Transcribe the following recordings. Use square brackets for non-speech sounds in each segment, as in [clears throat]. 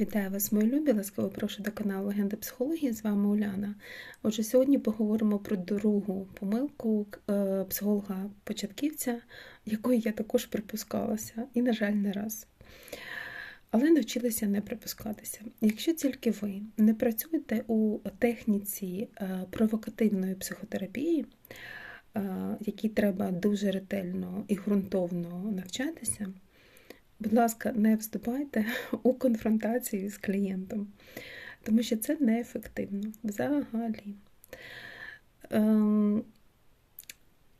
Вітаю вас, мої любі! Ласкаво прошу до каналу Легенда психології. З вами Уляна. Отже, сьогодні поговоримо про другу помилку е, психолога-початківця, якої я також припускалася, і, на жаль, не раз. Але навчилася не припускатися. Якщо тільки ви не працюєте у техніці е, провокативної психотерапії, е, якій треба дуже ретельно і ґрунтовно навчатися. Будь ласка, не вступайте [laughs] у конфронтацію з клієнтом, тому що це неефективно взагалі. Ем,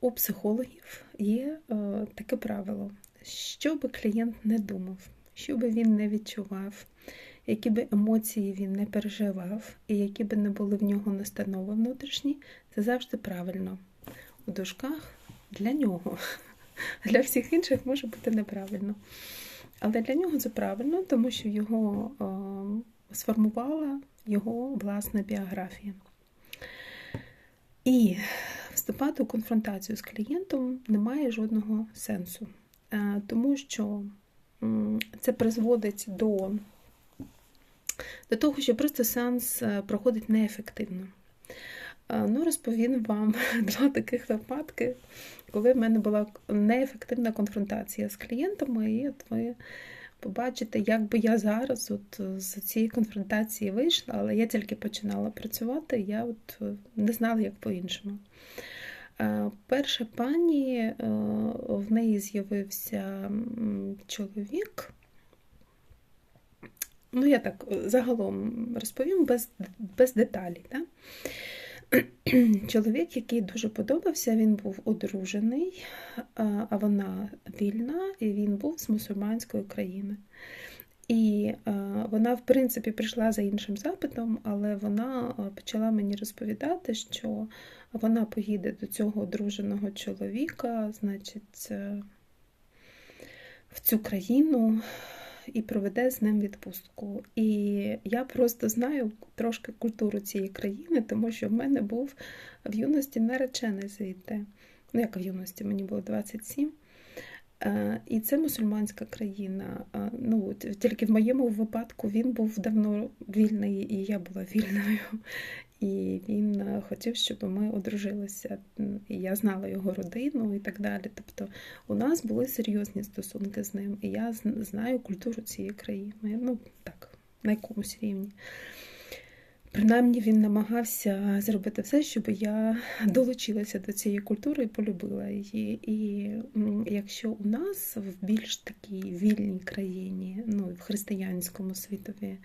у психологів є е, таке правило, що би клієнт не думав, що би він не відчував, які би емоції він не переживав, і які би не були в нього настанови внутрішні, це завжди правильно. У дужках для нього. [laughs] Для всіх інших може бути неправильно. Але для нього це правильно, тому що його е, сформувала його власна біографія. І вступати у конфронтацію з клієнтом немає жодного сенсу, е, тому що це призводить до, до того, що просто сеанс е, проходить неефективно. Ну, Розповім вам [laughs] два таких випадки, коли в мене була неефективна конфронтація з клієнтами, і от ви побачите, як би я зараз от з цієї конфронтації вийшла, але я тільки починала працювати, я от не знала, як по-іншому. Перша пані, е, в неї з'явився чоловік. Ну, я так загалом розповім без без деталей. Да? [clears throat] чоловік, який дуже подобався, він був одружений, а вона вільна, і він був з мусульманської країни. І вона, в принципі, прийшла за іншим запитом, але вона почала мені розповідати, що вона поїде до цього одруженого чоловіка, значить, е, в цю країну і проведе з ним відпустку. І я просто знаю трошки культуру цієї країни, тому що в мене був в юності наречений звідти. Ну, як в юності, мені було 27. Е, і це мусульманська країна. Е, ну, Тільки в моєму випадку він був давно вільний, і я була вільною. І він е, хотів, щоб ми одружилися. І я знала його родину і так далі. Тобто у нас були серйозні стосунки з ним, і я знаю культуру цієї країни. Ну, так, на якомусь рівні. Принаймні він намагався зробити все, щоб я долучилася до цієї культури і полюбила її. І якщо у нас в більш такій вільній країні, ну в християнському світові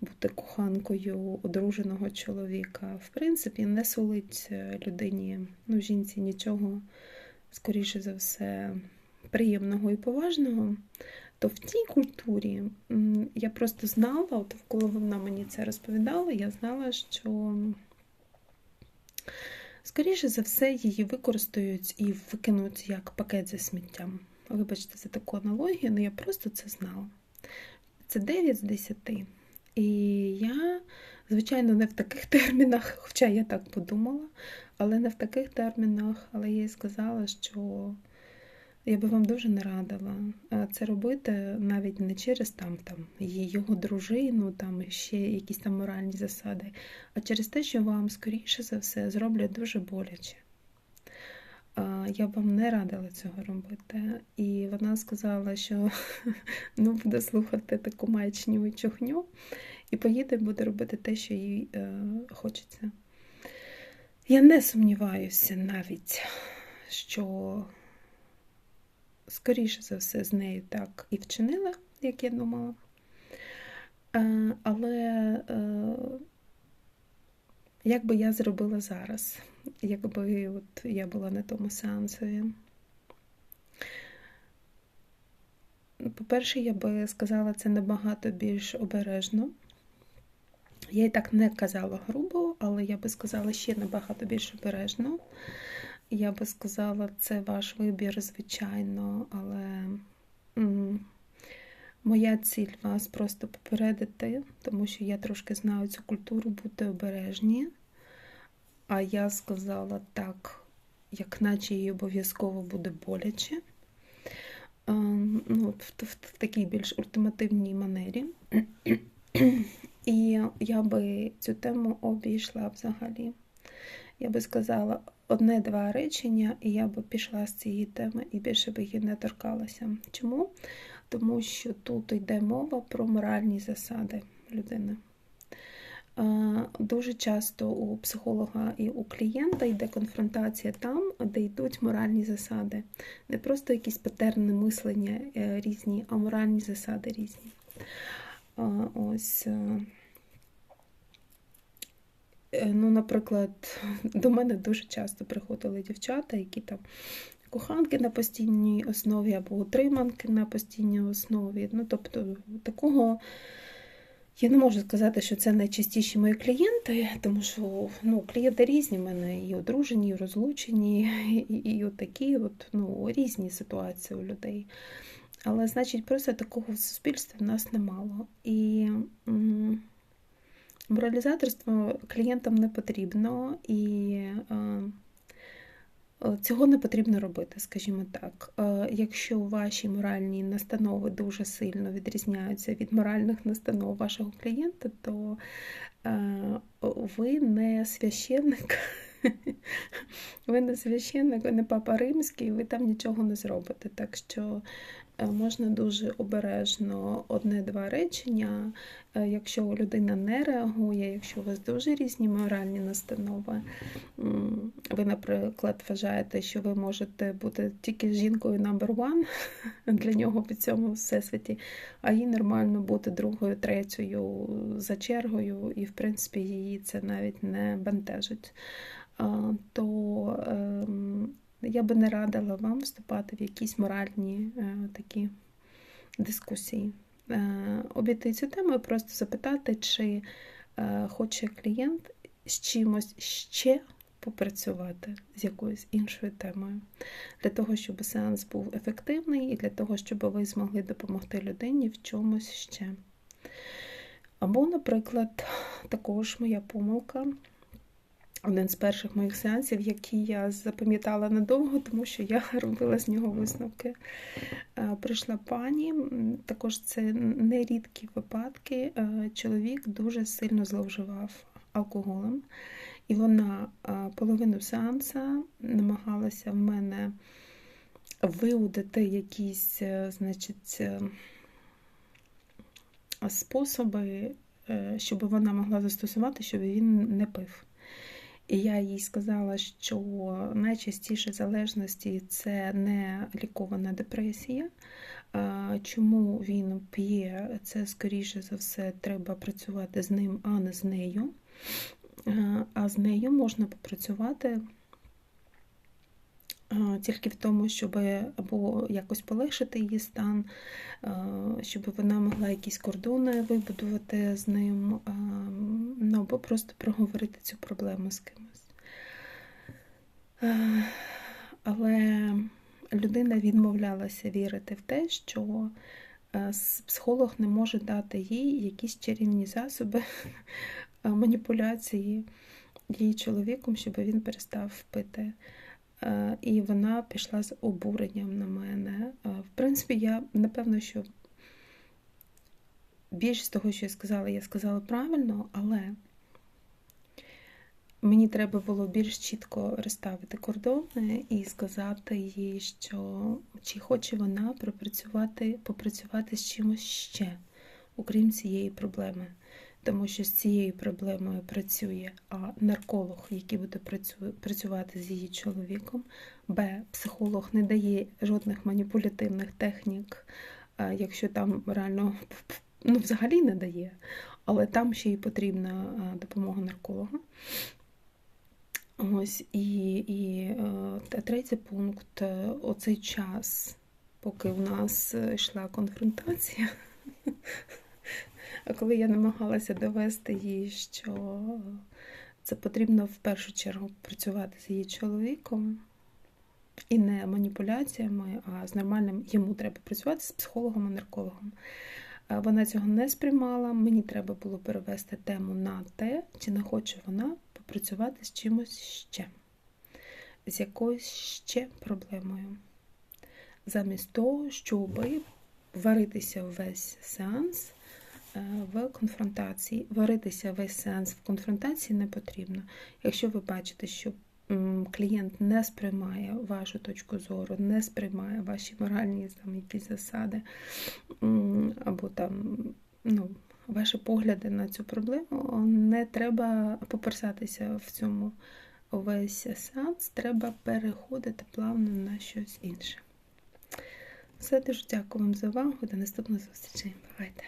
бути коханкою одруженого чоловіка, в принципі, не сулить е, людині, ну, жінці нічого, скоріше за все, приємного і поважного, то в тій культурі я просто знала, от коли вона мені це розповідала, я знала, що. Скоріше за все, її використають і викинуть як пакет зі сміттям. Вибачте, за таку аналогію, але я просто це знала. Це 9 з 10. І я, звичайно, не в таких [laughs] термінах, хоча я так подумала, але не в таких термінах, але я їй сказала, що я би вам дуже не радила це робити навіть не через там, там його дружину, там ще якісь там моральні засади, а через те, що вам, скоріше за все, зроблять дуже боляче. Я б вам не радила цього робити. І вона сказала, що [laughs] ну, буде слухати таку маячню чухню, і поїде буде робити те, що їй е, хочеться. Я не сумніваюся навіть, що, скоріше за все, з нею так і вчинила, як я думала. Е, але як би я зробила зараз? якби от я була на тому сеансові. По-перше, я би сказала це набагато більш обережно. Я і так не казала грубо, але я би сказала ще набагато більш обережно. Я би сказала, це ваш вибір, звичайно, але моя ціль вас просто попередити, тому що я трошки знаю цю культуру, бути обережні. А я сказала так, як наче їй обов'язково буде боляче. Ем, ну, в, в, в такій більш ультимативній манері. І я би цю тему обійшла взагалі. Я би сказала одне-два речення, і я би пішла з цієї теми і більше би її не торкалася. Чому? Тому що тут йде мова про моральні засади людини. Дуже часто у психолога і у клієнта йде конфронтація там, де йдуть моральні засади. Не просто якісь патерни мислення е, різні, а моральні засади різні. Ось, е, е, ну, Наприклад, до мене дуже часто приходили дівчата, які там коханки на постійній основі або утриманки на постійній основі. Ну, Тобто такого. Я не можу сказати, що це найчастіші мої клієнти, тому що ну, клієнти різні в мене і одружені, і розлучені, і і от такі от, ну, різні ситуації у людей. Але, значить, просто такого в суспільстві в нас немало. І моралізаторство клієнтам не потрібно. і... Е, цього не потрібно робити, скажімо так. Е, якщо ваші моральні настанови дуже сильно відрізняються від моральних настанов вашого клієнта, то е, ви не священник, [laughs] ви не священник, ви не папа римський, ви там нічого не зробите. Так що Е, можна дуже обережно одне-два речення. Е, якщо людина не реагує, якщо у вас дуже різні моральні настанови, ви, наприклад, вважаєте, що ви можете бути тільки жінкою number one [laughs] для нього в цьому всесвіті, а їй нормально бути другою, третьою за чергою, і, в принципі, її це навіть не бентежить. То ем, я би не радила вам вступати в якісь моральні е, такі дискусії. Е, обійти цю тему і просто запитати, чи е, хоче клієнт з чимось ще попрацювати з якоюсь іншою темою, для того, щоб сеанс був ефективний, і для того, щоб ви змогли допомогти людині в чомусь ще. Або, наприклад, також моя помилка один з перших моїх сеансів, які я запам'ятала надовго, тому що я [laughs] робила з нього висновки. Е, прийшла пані, також це нерідкі випадки. Е, чоловік дуже сильно зловживав алкоголем, і вона е, половину сеанса намагалася в мене виудити якісь, значить, способи, щоб вона могла застосувати, щоб він не пив. І я їй сказала, що найчастіше залежності це не лікована депресія. Чому він п'є, це, скоріше за все, треба працювати з ним, а не з нею. А з нею можна попрацювати тільки в тому, щоб або якось полегшити її стан, щоб вона могла якісь кордони вибудувати з ним, ну, або просто проговорити цю проблему з кимось. Але людина відмовлялася вірити в те, що психолог не може дати їй якісь чарівні засоби [laughs] маніпуляції її чоловіком, щоб він перестав пити. Е, і вона пішла з обуренням на мене. Е, в принципі, я напевно, що більшість того, що я сказала, я сказала правильно, але мені треба було більш чітко розставити кордони і сказати їй, що чи хоче вона пропрацювати, попрацювати з чимось ще, окрім цієї проблеми тому що з цією проблемою працює А нарколог, який буде працювати з її чоловіком, Б. Психолог не дає жодних маніпулятивних технік, якщо там реально ну, взагалі не дає, але там ще й потрібна допомога нарколога. Ось і і е, третій пункт оцей час, поки в нас йшла конфронтація. Коли я намагалася довести їй, що це потрібно в першу чергу працювати з її чоловіком, і не маніпуляціями, а з нормальним йому треба працювати з психологом і наркологом. Вона цього не сприймала, мені треба було перевести тему на те, чи не хоче вона попрацювати з чимось ще, з якоюсь ще проблемою. Замість того, щоб варитися весь сеанс в конфронтації. Варитися весь сеанс в конфронтації не потрібно. Якщо ви бачите, що клієнт не сприймає вашу точку зору, не сприймає ваші моральні там, якісь засади, або там, ну, ваші погляди на цю проблему, не треба поперсатися в цьому увесь сеанс, треба переходити плавно на щось інше. Все дуже дякую вам за увагу. До наступної зустрічі. Бувайте!